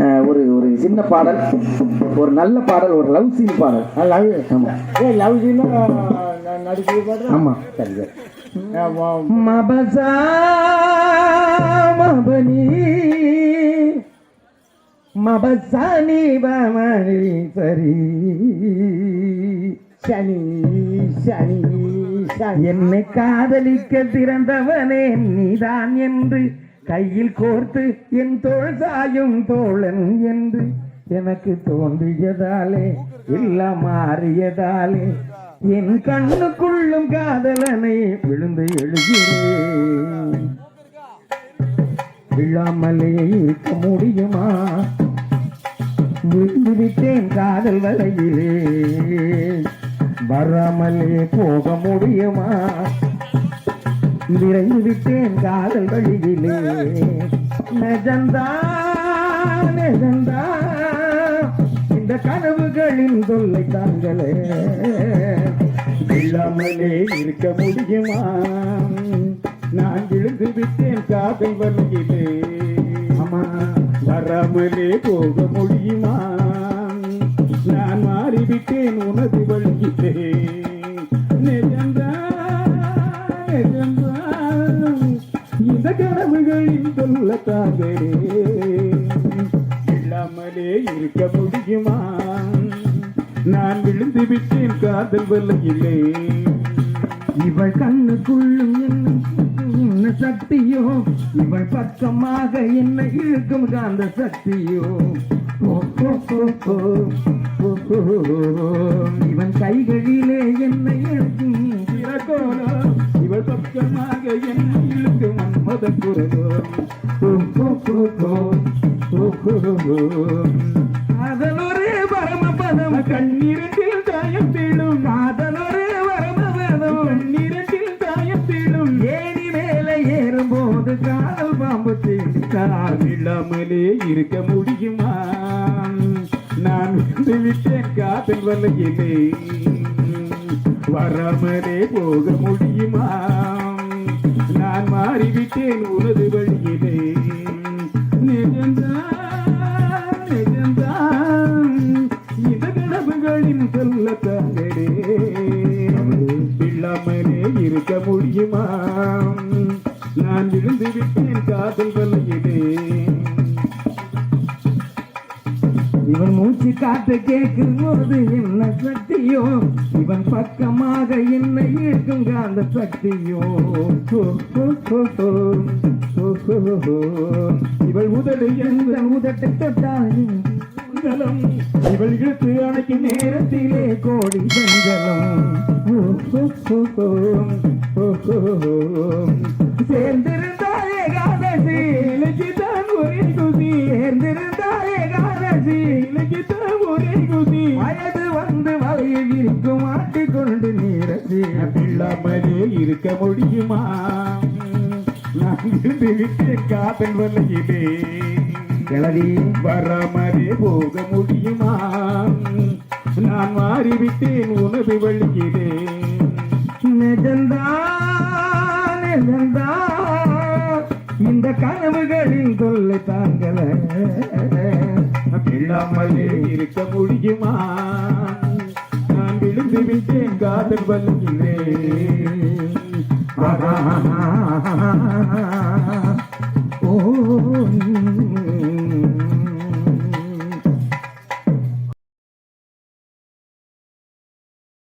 ஒரு ஒரு சின்ன பாடல் ஒரு நல்ல பாடல் ஒரு லவ் சீன் பாடல். லவ் ஆமா. ஏ லவ் பாடுறேன் ஆமா. சரி சரி. மபசா மபனி மபசானி பமணி சரி. சனி சனி சனி. என்னை காதலிக்க திறந்தவனே நீதான் என்று கையில் கோர்த்து என் தோள் சாயும் தோழன் என்று எனக்கு தோன்றியதாலே எல்லாம் மாறியதாலே என் கண்ணுக்குள்ளும் காதலனை விழுந்து எழுகிறேன். விழாமலே இருக்க முடியுமா? விழுந்துவிட்டேன் காதல் வலையிலே. வராமலே போக முடியுமா? விரைந்து விட்டேன் காதல் வழியிலே. நெஜந்தா நெஜந்தா இந்த கனவுகளின் தொல்லை தாங்களே. இல்லாமலே இருக்க முடியுமா? நான் விழுந்து விட்டேன் காதல் வழியிலே. ஆமா. வராமலே போக முடியுமா? நான் மாறிவிட்டேன் உனது வழியிலே. நிஜம்தான், நிஜம்தான். கனவுகளின் சொல்லத்தாகவே இல்லாமலே இருக்க முடியுமா? நான் விழுந்து விட்டேன் காதல் வல்லையிலே இவள் கண்ணுக்குள்ளும் என்ன சக்தியோ இவள் பக்கமாக என்ன இழுக்கும் காந்த சக்தியோ. ஓ, ஓ, ஓ. இவன் கைகளிலே என்ன இழுக்கும் சிறகோலோ இவள் பக்கமாக என்ன இழுக்கும் மன்மத. அதனொரு பரமபதம். கண்ணீரத்தில் தாயத்திலும் காதலொரு பரமபதம். கண்ணீரத்தில் தாயத்திலும் ஏணி மேலே ஏறும்போது காதல் பாம்பு இல்லாமலே இருக்க முடியுமா? நான் வந்து விட்டேன் காதல் வலையிலே வராமலே போக முடியுமா? நான் மாறிவிட்டேன் உனது வழியிலே. நிஜம்தான், நிஜம்தான். இந்த கனவுகளின் சொல்லத்தாங்களே இல்லாமலே இருக்க முடியுமா? நான் விழுந்து விட்டேன் காதல் வலையிலே பேச்சு காட்டு கேட்கும் போது என்ன சக்தியோ இவன் பக்கமாக என்ன இருக்குங்க அந்த சக்தியோ இவள் உதடு எந்த உதட்டை தொட்டால் மங்களம் இவள் இழுத்து அணைக்கு நேரத்திலே கோடி செஞ்சலம் ஓ, வயது வந்து வலையை விரிக்கும் மாட்டிக்கொண்டு நீரசி. இல்லாமலே இருக்க முடியுமா? நான் இருந்து விட்டேன் காதல் வலையிலே. கிளவி வராமலே போக முடியுமா? நான் மாறிவிட்டேன் உனது வழியிலே. நிஜந்தான் நிஜந்தான் இந்த கனவுகளின் தொல்லை தாங்கல. இல்லாமலே இருக்க முடியுமா? விட்டு விட்டேன் காதல் வலிக்கிறேன் ஓ